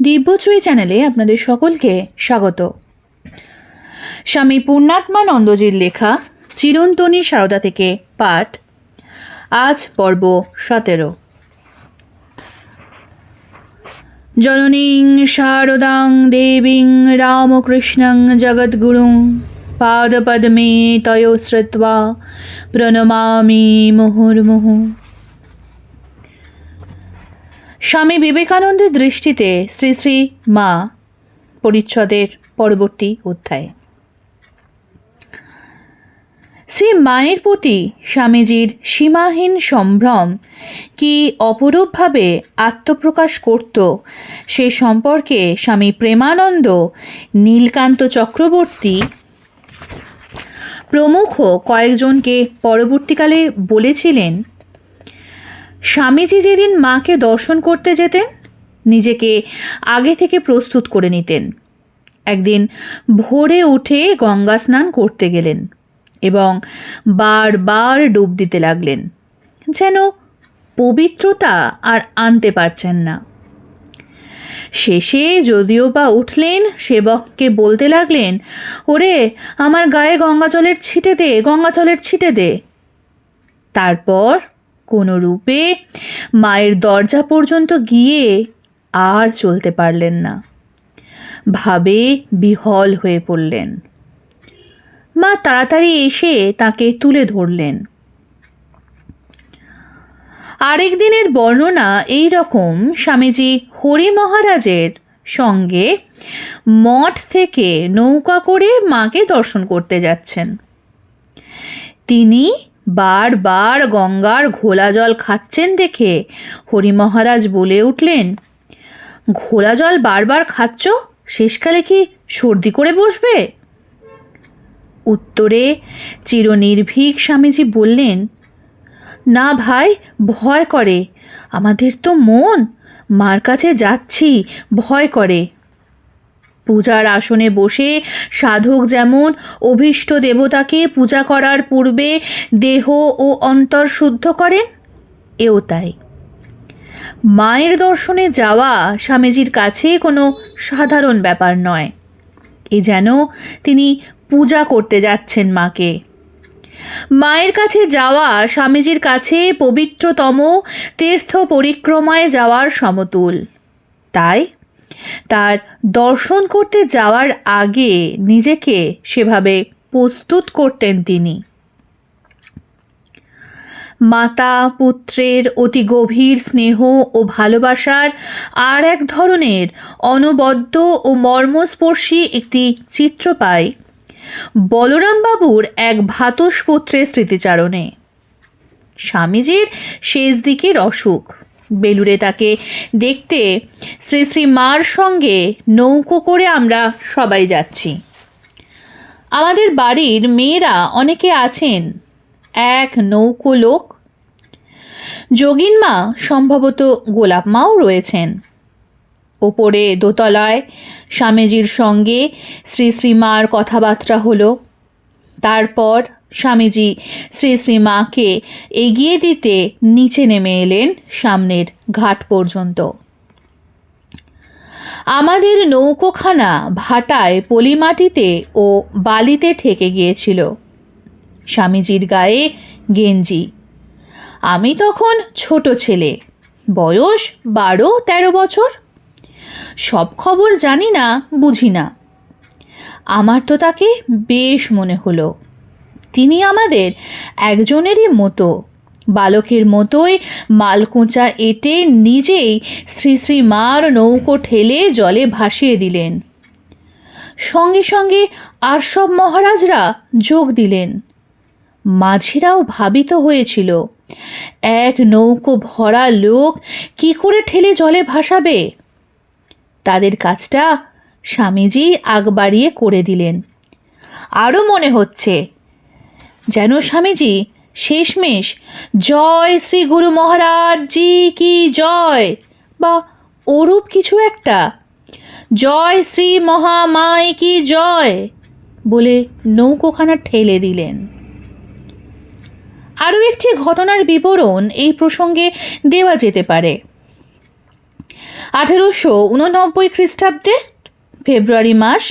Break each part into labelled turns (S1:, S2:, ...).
S1: দিব্যচুই চ্যানেলে আপনাদের সকলকে স্বাগত। স্বামী পূর্ণাত্মা নন্দজির লেখা চিরন্তনী সারদা থেকে পাঠ, আজ পর্ব সতেরো। জননীং শারদাং দেবীং রামকৃষ্ণং জগদ্গুরুং পাদপদ্মে তয় শ্রুত্বা প্রণমামি মুহুর্মুহু। স্বামী বিবেকানন্দের দৃষ্টিতে শ্রী শ্রী মা পরিচ্ছদের পরবর্তী অধ্যায়। শ্রী মায়ের প্রতি স্বামীজির সীমাহীন সম্ভ্রম কি অপরূপভাবে আত্মপ্রকাশ করত, সে সম্পর্কে স্বামী প্রেমানন্দ নীলকান্ত চক্রবর্তী প্রমুখ কয়েকজনকে পরবর্তীকালে বলেছিলেন স্বামীজি যেদিন মাকে দর্শন করতে যেতেন, নিজেকে আগে থেকে প্রস্তুত করে নিতেন। একদিন ভোরে উঠে গঙ্গা স্নান করতে গেলেন এবং বারবার ডুব দিতে লাগলেন। যেন পবিত্রতা আর আনতে পারছেন না। শেষে যদিও বা উঠলেন, সেবককে বলতে লাগলেন, ওরে, আমার গায়ে গঙ্গা জলের ছিটে দে গঙ্গা জলের ছিটে দে। তারপর কোনো রূপে মায়ের দরজা পর্যন্ত গিয়ে আর চলতে পারলেন না। ভাবে বিহল হয়ে পড়লেন। মা তাড়াতাড়ি এসে তাকে তুলে ধরলেন। আরেক দিনের বর্ণনা এই রকম, স্বামীজি হরি মহারাজের সঙ্গে মঠ থেকে নৌকা করে মাকে দর্শন করতে যাচ্ছেন। তিনি বারবার গঙ্গার ঘোলা জল খাচ্ছেন দেখে হরি মহারাজ বলে উঠলেন, ঘোলা জল বারবার খাচ্ছ? শেষকালে কি সর্দি করে বসবে? উত্তরে চিরনির্ভীক স্বামীজি বললেন, না ভাই, ভয় করে। আমাদের তো মন। মার কাছে যাচ্ছি, ভয় করে। পূজার আসনে বসে সাধক যেমন অভীষ্ট দেবতাকে পূজা করার পূর্বে দেহ ও অন্তর শুদ্ধ করেন, এও তাই। মায়ের দর্শনে যাওয়া স্বামীজির কাছে কোনো সাধারণ ব্যাপার নয়। এ যেন তিনি পূজা করতে যাচ্ছেন মাকে। মায়ের কাছে যাওয়া স্বামীজির কাছে পবিত্রতম তীর্থ পরিক্রমায় যাওয়ার সমতুল। তাই তার দর্শন করতে যাওয়ার আগে নিজেকে সেভাবে প্রস্তুত করতেন তিনি। মাতা পুত্রের অতি গভীর স্নেহ ও ভালোবাসার আর এক ধরনের অনবদ্য ও মর্মস্পর্শী একটি চিত্র পাই বলরামবাবুর এক ভাতস পুত্রের স্মৃতিচারণে। স্বামীজির শেষ দিকের অসুখ। বেলুড়ে তাকে দেখতে শ্রী শ্রী মার সঙ্গে নৌকো করে আমরা সবাই যাচ্ছি। আমাদের বাড়ির মেয়েরা অনেকে আছেন, এক নৌকো লোক। যোগিন মা সম্ভবত গোলাপ মাও রয়েছেন। ওপরে দোতলায় স্বামীজির সঙ্গে শ্রী শ্রীমার কথাবার্তা হলো। তারপর স্বামীজি শ্রী শ্রী মাকে এগিয়ে দিতে নিচে নেমে এলেন সামনের ঘাট পর্যন্ত। আমাদের নৌকোখানা ভাটায় পলিমাটিতে ও বালিতে ঠেকে গিয়েছিল। স্বামীজির গায়ে গেঞ্জি। আমি তখন ছোট ছেলে। বয়স বারো তেরো বছর। সব খবর জানি না, বুঝি না। আমার তো তাকে বেশ মনে হলো। তিনি আমাদের একজনেরই মতো। বালকের মতোই মালকুঁচা এঁটে নিজেই শ্রী শ্রী মার নৌকো ঠেলে জলে ভাসিয়ে দিলেন। সঙ্গে সঙ্গে আর সব মহারাজরা যোগ দিলেন। মাঝিরাও ভাবিত হয়েছিল, এক নৌকো ভরা লোক কি করে ঠেলে জলে ভাসাবে? তাদের কাজটা স্বামীজি আগ বাড়িয়ে করে দিলেন। আরও মনে হচ্ছে যেন স্বামীজি শেষমেশ, জয় শ্রী গুরু মহারাজ, জি কি জয় বা ওরূপ কিছু একটা, জয় শ্রী মহামায় কি জয় বলে নৌকোখানা ঠেলে দিলেন। আরও একটি ঘটনার বিবরণ এই প্রসঙ্গে দেওয়া যেতে পারে। আঠেরোশো উননব্বই খ্রিস্টাব্দে, ফেব্রুয়ারি মাস,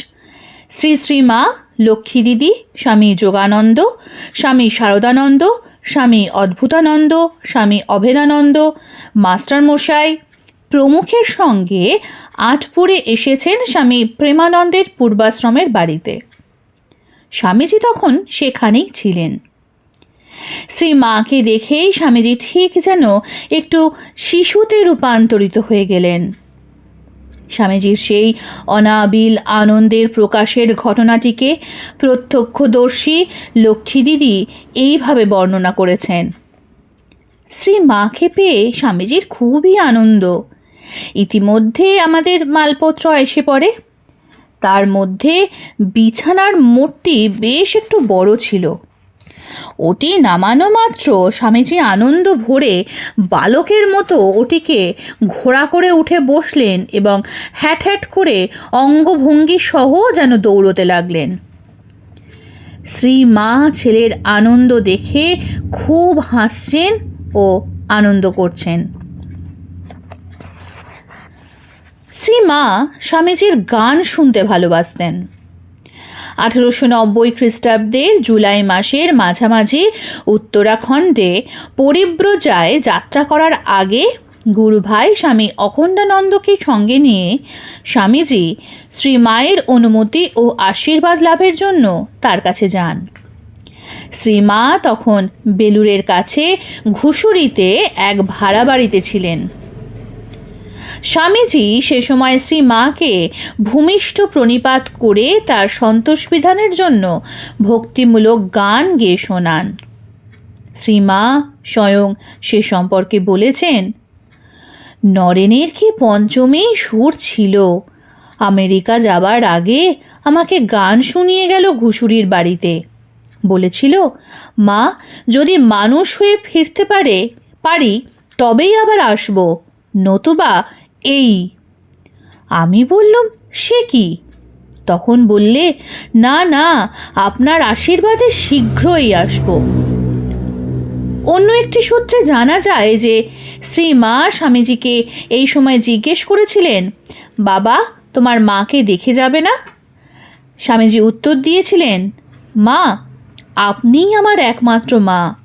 S1: শ্রী শ্রী মা লক্ষ্মী দিদি, স্বামী যোগানন্দ, স্বামী শারদানন্দ, স্বামী অদ্ভুতানন্দ, স্বামী অভেদানন্দ মাস্টারমশাই প্রমুখের সঙ্গে আটপুরে এসেছেন স্বামী প্রেমানন্দের পূর্বাশ্রমের বাড়িতে। স্বামীজি তখন সেখানেই ছিলেন। শ্রী মাকে দেখেই স্বামীজি ঠিক যেন একটু শিশুতে রূপান্তরিত হয়ে গেলেন। স্বামীজির সেই অনাবিল আনন্দের প্রকাশের ঘটনাটিকে প্রত্যক্ষদর্শী লক্ষ্মী দিদি এইভাবে বর্ণনা করেছেন। শ্রী মাকে পেয়ে স্বামীজির খুবই আনন্দ। ইতিমধ্যে আমাদের মালপত্র এসে পড়ে। তার মধ্যে বিছানার মোটটি বেশ একটু বড় ছিল। ওটি নামানো মাত্র। স্বামীজি আনন্দ ভরে বালকের মতো ওটিকে ঘোড়া করে উঠে বসলেন এবং হ্যাট হ্যাট করে অঙ্গভঙ্গি সহ যেন দৌড়তে লাগলেন। শ্রী মা ছেলের আনন্দ দেখে খুব হাসছেন ও আনন্দ করছেন। শ্রী মা স্বামীজির গান শুনতে ভালোবাসতেন। আঠেরোশো নব্বই খ্রিস্টাব্দের জুলাই মাসের মাঝামাঝি উত্তরাখণ্ডে পরিব্রজায় যাত্রা করার আগে গুরুভাই স্বামী অখণ্ডানন্দকে সঙ্গে নিয়ে স্বামীজি শ্রী মায়ের অনুমতি ও আশীর্বাদ লাভের জন্য তার কাছে যান। শ্রীমা তখন বেলুরের কাছে ঘুষুরিতে এক ভাড়া বাড়িতে ছিলেন। স্বামীজি সে সময় শ্রী মাকে ভূমিষ্ঠ প্রণিপাত করে তার সন্তোষ বিধানের জন্য ভক্তিমূলক গান গেয়ে শোনান। শ্রীমা স্বয়ং সে সম্পর্কে বলেছেন, নরেনের কি পঞ্চমী সুর ছিল? আমেরিকা যাবার আগে আমাকে গান শুনিয়ে গেল ঘুষুরির বাড়িতে। বলেছিল, মা, যদি মানুষ হয়ে ফিরতে পারে, পারি, তবেই আবার আসব। নতুবা এই। আমি বললাম, সে কি? তখন বললে, না না, আপনার আশীর্বাদে শীঘ্রই আসব। অন্য একটি সূত্রে জানা যায় যে শ্রী মা স্বামীজিকে এই সময় জিজ্ঞেস করেছিলেন, বাবা, তোমার মাকে দেখে যাবে না? স্বামীজি উত্তর দিয়েছিলেন, মা, আপনিই আমার একমাত্র মা।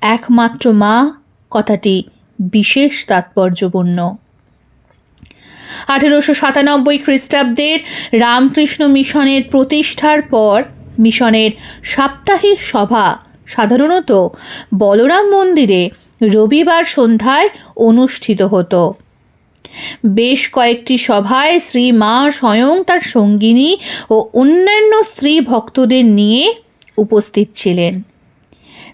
S1: একমাত্র মা, কথাটি বিশেষ তাৎপর্যপূর্ণ। আঠেরোশো সাতানব্বই খ্রিস্টাব্দের রামকৃষ্ণ মিশনের প্রতিষ্ঠার পর মিশনের সাপ্তাহিক সভা সাধারণত বলরাম মন্দিরে রবিবার সন্ধ্যায় অনুষ্ঠিত হতো। বেশ কয়েকটি সভায় শ্রী মা স্বয়ং তার সঙ্গিনী ও অন্যান্য স্ত্রী ভক্তদের নিয়ে উপস্থিত ছিলেন।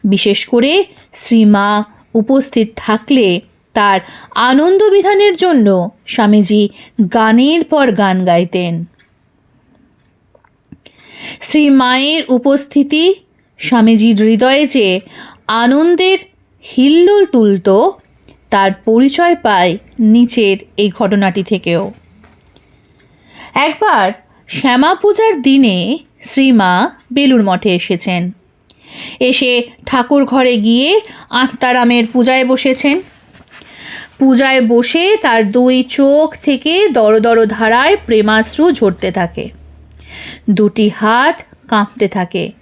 S1: বিশেষ করে শ্রীমা উপস্থিত থাকলে তার আনন্দ বিধানের জন্য স্বামীজি গানের পর গান গাইতেন। শ্রী মায়ের উপস্থিতি স্বামীজির হৃদয়ে যে আনন্দের হিল্লোল তুলত, তার পরিচয় পায় নিচের এই ঘটনাটি থেকেও। একবার শ্যামা পূজার দিনে শ্রীমা বেলুর মঠে এসেছেন। এসে ঠাকুর ঘরে গিয়ে আত্মারামের পূজায় বসেছেন। পূজায় বসে তার দুই চোখ থেকে দড় ধারায় প্রেমাশ্রু ঝরতে থাকে। দুটি হাত কাঁপতে থাকে।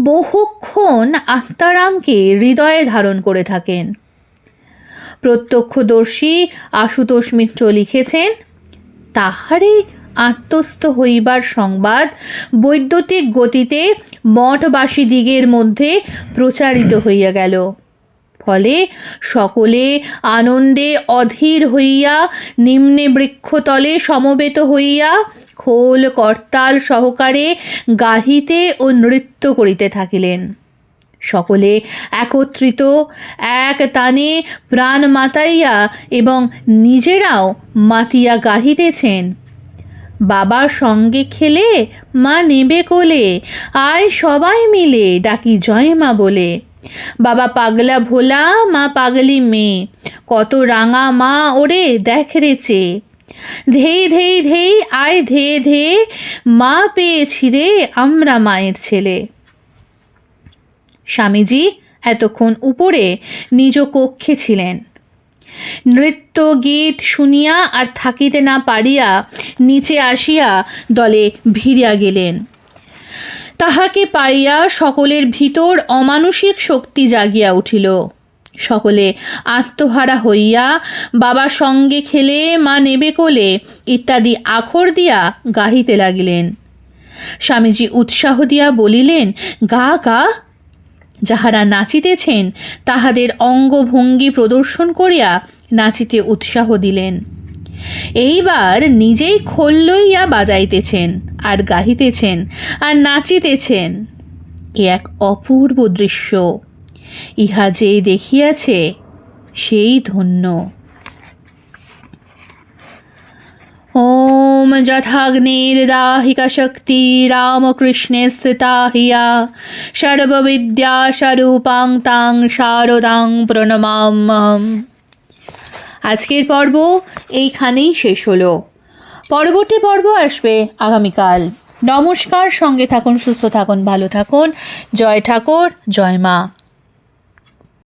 S1: বহুক্ষণ আত্মারামকে হৃদয়ে ধারণ করে থাকেন। প্রত্যক্ষদর্শী আশুতোষ মিত্র লিখেছেন, তাহারে আত্মস্থ হইবার সংবাদ বৈদ্যুতিক গতিতে মঠবাসী দিগের মধ্যে প্রচারিত হইয়া গেল। ফলে সকলে আনন্দে অধীর হইয়া নিম্নে বৃক্ষতলে সমবেত হইয়া খোল করতাল সহকারে গাহিতে ও নৃত্য করিতে থাকিলেন। সকলে একত্রিত, এক তানে প্রাণ মাতাইয়া এবং নিজেরাও মাতিয়া গাহিতেছেন। বাবার সঙ্গে খেলে মা নেবে কোলে, আয় সবাই মিলে ডাকি জয় মা বলে। বাবা পাগলা ভোলা, মা পাগলি মেয়ে। কত রাঙা মা ওরে, দেখ রেছে ধেই ধেই ধেই, আয় ধে ধে মা পেয়েছি রে আমরা মায়ের ছেলে। স্বামীজি এতক্ষণ উপরে নিজ কক্ষে ছিলেন। নৃত্য, গীত শুনিয়া আর থাকিতে না পারিয়া নিচে আসিয়া দলে ভিড়িয়া গেলেন। তাহাকে পাইয়া সকলের ভিতর অমানসিক শক্তি জাগিয়া উঠিল। সকলে আত্মহারা হইয়া বাবার সঙ্গে খেলে, মা নেবে কোলে ইত্যাদি আখর দিয়া গাহিতে লাগিলেন। স্বামীজি উৎসাহ দিয়া বলিলেন, গা গা, যাহারা নাচিতেছেন তাহাদের অঙ্গভঙ্গি প্রদর্শন করিয়া নাচিতে উৎসাহ দিলেন। এইবার নিজেই খোল লইয়া বাজাইতেছেন। আর গাহিতেছেন আর নাচিতেছেন। এ এক অপূর্ব দৃশ্য। ইহা যে দেখিয়াছে, সেই ধন্য। ॐ যথাগ্নির্দাহিকা শক্তি রামকৃষ্ণে স্থিতা হিয়া। সর্ববিদ্যাস্বরূপাং তাং শারদাং প্রণমাম্যহম আজকের পর্ব এইখানেই শেষ হলো। পরবর্তী পর্ব আসবে আগামীকাল। নমস্কার, সঙ্গে থাকুন, সুস্থ থাকুন, ভালো থাকুন। জয় ঠাকুর, জয় মা।